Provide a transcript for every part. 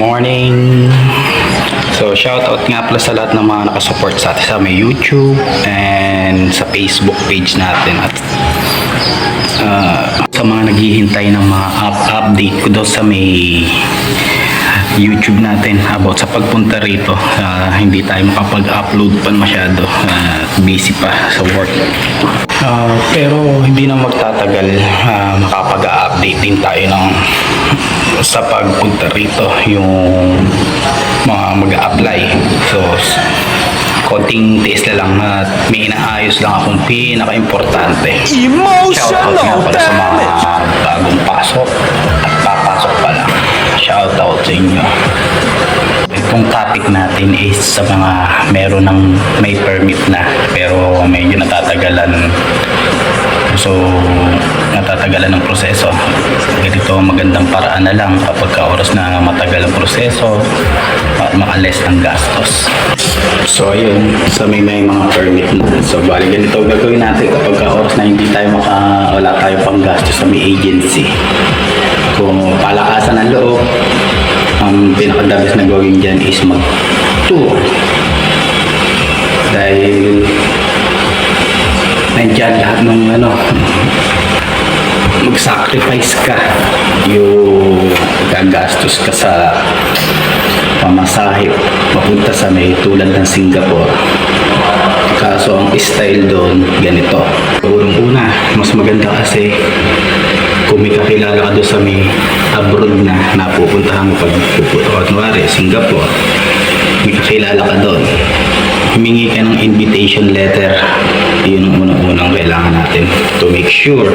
morning. So, shoutout nga pala sa lahat ng mga nakasupport sa atin sa may YouTube and sa Facebook page natin at uh, sa mga naghihintay ng mga up- update ko daw sa may YouTube natin about sa pagpunta rito. Ah, hindi tayo makapag-upload pa masyado. Ah, busy pa sa work. Ah, pero hindi na magtatagal. Ah, makapag-update din tayo ng sa pagpunta rito yung mga mag-apply. So, konting tiis na lang at may inaayos lang akong pinaka-importante. Nga Emotional pala sa mga bagong pasok at papasok pa lang. Shoutout sa inyo. Itong topic natin is sa mga meron ng may permit na pero medyo natatagalan. So, natatagalan ng proseso. Ganito magandang paraan na lang kapag ka oras na matagal ang proseso at makalis ng gastos. So, ayun. So, may may mga permit na. So, bali ganito ang gagawin natin kapag ka oras na hindi tayo maka, wala tayo pang gastos sa may agency. Kung palakasan ng loob, ang pinakadabis na gawin dyan is mag-tour. Dahil nandyan lahat ng ano, mag-sacrifice ka. Yung gagastos ka sa pamasahe papunta sa may tulad ng Singapore. Kaso ang style doon, ganito. Unang-una, mas maganda kasi kung may kakilala ka doon sa may abroad na napupuntahan mo pag pupunta kunwari, Singapore, may kakilala ka doon. Humingi ka ng invitation letter. Natin to make sure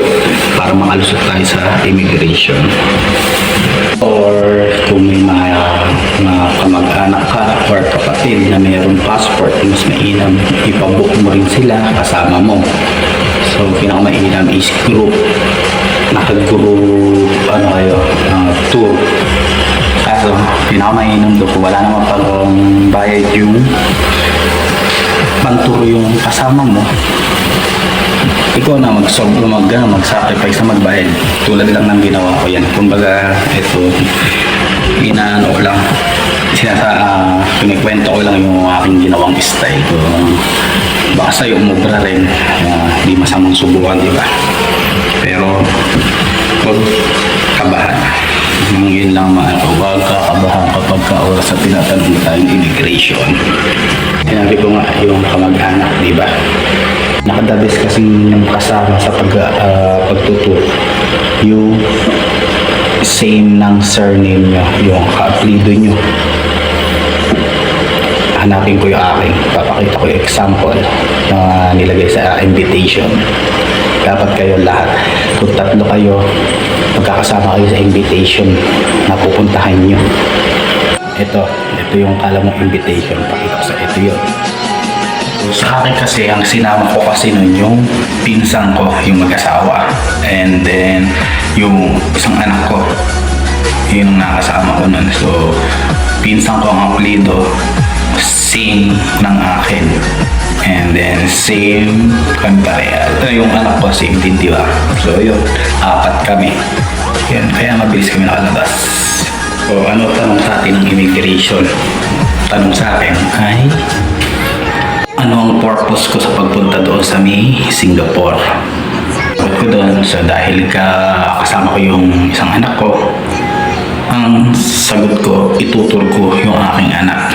para makalusot tayo sa immigration. Or kung may mga, mga kamag-anak ka or kapatid na mayroong passport, mas mainam ipabook mo rin sila kasama mo. So, pinakamainam is group nakag-group ano kayo, uh, tour. Kaso, pinakamainam doon wala naman parang bayad yung panturo yung kasama mo, ikaw na mag-solve mag, ano, mag-sacrifice na magbayad. Tulad lang ng ginawa ko yan. Kumbaga, ito, inaano lang, sinasa, uh, pinikwento ko lang yung aking ginawang style ko. Baka sa'yo umubra rin, uh, di masamang subukan, di ba? Pero, huwag kabahan. Yun lang mga huwag kakabahan kapag ka oras sa tinatanong tayong immigration. Sinabi ko nga yung kamag-anak, di ba? Nakadabis kasi yung kasama sa pag, uh, pagtutur. Yung same ng surname nyo, yung ka-apelido nyo. Hanapin ko yung akin. Papakita ko yung example na nilagay sa invitation. Dapat kayo lahat. Kung tatlo kayo, magkakasama kayo sa invitation na pupuntahan nyo. Ito, ito yung kala mong invitation. Pakita ko sa ito yun. Sa akin kasi, ang sinama ko kasi nun yung pinsan ko, yung mag-asawa. And then, yung isang anak ko, yun ang nakasama ko nun. So, pinsan ko ang apelido, same ng akin. And then, same kami pareha. Yung anak ko, same din, di ba? So, yun, apat kami. Yun, kaya mabilis kami nakalabas. So, ano tanong sa atin ng immigration? Tanong sa akin ay, ang purpose ko sa pagpunta doon sa may Singapore. Sagot ko doon, so dahil ka kasama ko yung isang anak ko, ang sagot ko, itutur ko yung aking anak.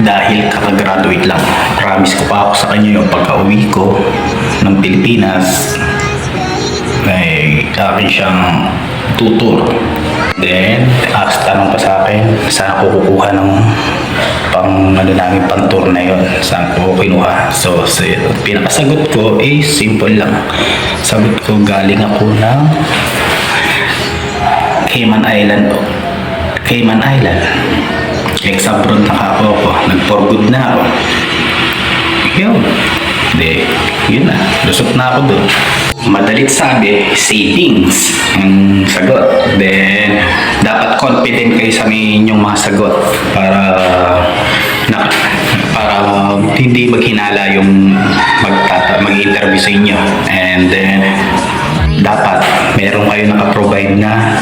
Dahil kakagraduate lang, promise ko pa ako sa kanya yung pagka-uwi ko ng Pilipinas, ay akin siyang tutor. Then, ask tanong pa sa akin, saan ako kukuha ng pang ano namin pang tour na yun? Saan ko kinuha? So, so pinakasagot ko is simple lang. Sagot ko galing ako ng Cayman Island Cayman Island. Ex-abroad na ako ako. Nag-for good na ako. Yun. Hindi yun na. Lusot na ako doon madalit sabi savings ang sagot. Then dapat confident kayo sa inyong mga sagot para na, para hindi maghinala yung magtata, mag-interview sa inyo. And then dapat meron kayo naka-provide na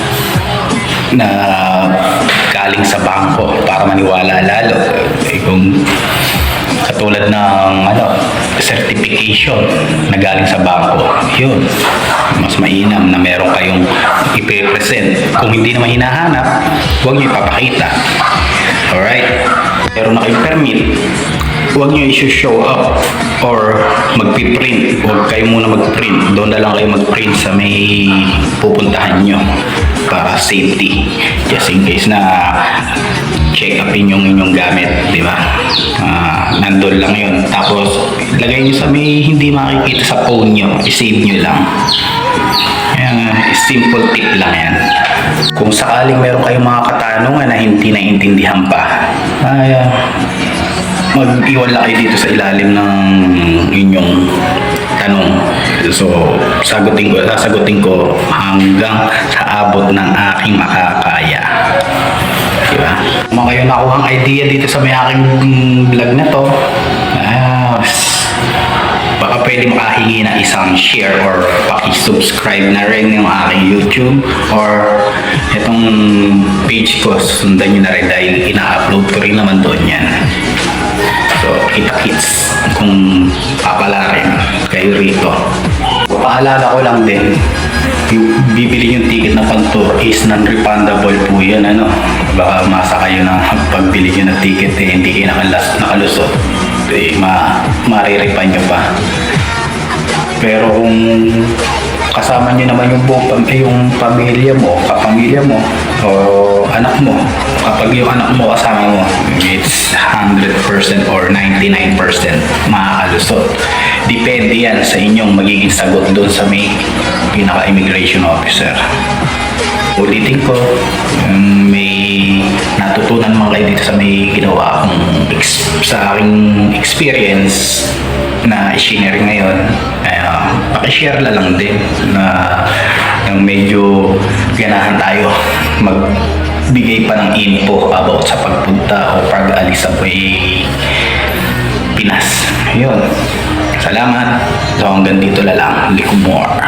na galing sa bangko para maniwala lalo. Eh, kung katulad ng ano, certification na galing sa bangko, yun. Mas mainam na meron kayong ipe-present. Kung hindi naman hinahanap, huwag niyo ipapakita. Alright? Meron na kayong permit, huwag nyo i-show up or magpiprint. Huwag kayo muna mag-print. Doon na lang kayo mag-print sa may pupuntahan nyo para safety. Just in case na check upin yung inyong gamit, di ba? Ah, nandun lang yun. Tapos, lagay nyo sa may hindi makikita sa phone nyo. I-save nyo lang. Ayan, simple tip lang yan. Kung sakaling meron kayong mga katanungan na hindi naintindihan pa, ay, ah, mag-iwan lang kayo dito sa ilalim ng inyong tanong. So, sagutin ko, sasagutin ko hanggang sa abot ng aking makakaya. Diba? Kung kayo nakuha ang idea dito sa may aking vlog na to, s- baka pwede makahingi ng isang share or paki-subscribe na rin yung aking YouTube or itong page ko, sundan nyo na rin dahil ina-upload ko rin naman doon yan. So, kita-kits kung papalarin kayo rito. Paalala ko lang din, yung bibili yung ticket na pantour is non-refundable po yan. Ano? Baka masa kayo ng pagbili nyo ng ticket eh, hindi kayo nakalas, nakalusot. Eh, ma, marirefund nyo pa. Pero kung kasama niyo naman yung buong eh, pamilya mo, kapamilya mo, o anak mo, kapag yung anak mo kasama mo, it's 100% or 99% makakalusot. Depende yan sa inyong magiging sagot doon sa may pinaka-immigration officer. Ulitin ko, um, may natutunan man kayo dito sa may ginawa akong sa aking experience na i-share ngayon, ay, uh, pakishare na lang din na ng medyo ganahan tayo magbigay pa ng info about sa pagpunta o pag-alis sa may Pinas. Yun. Salamat. So hanggang dito na lang. Likumore.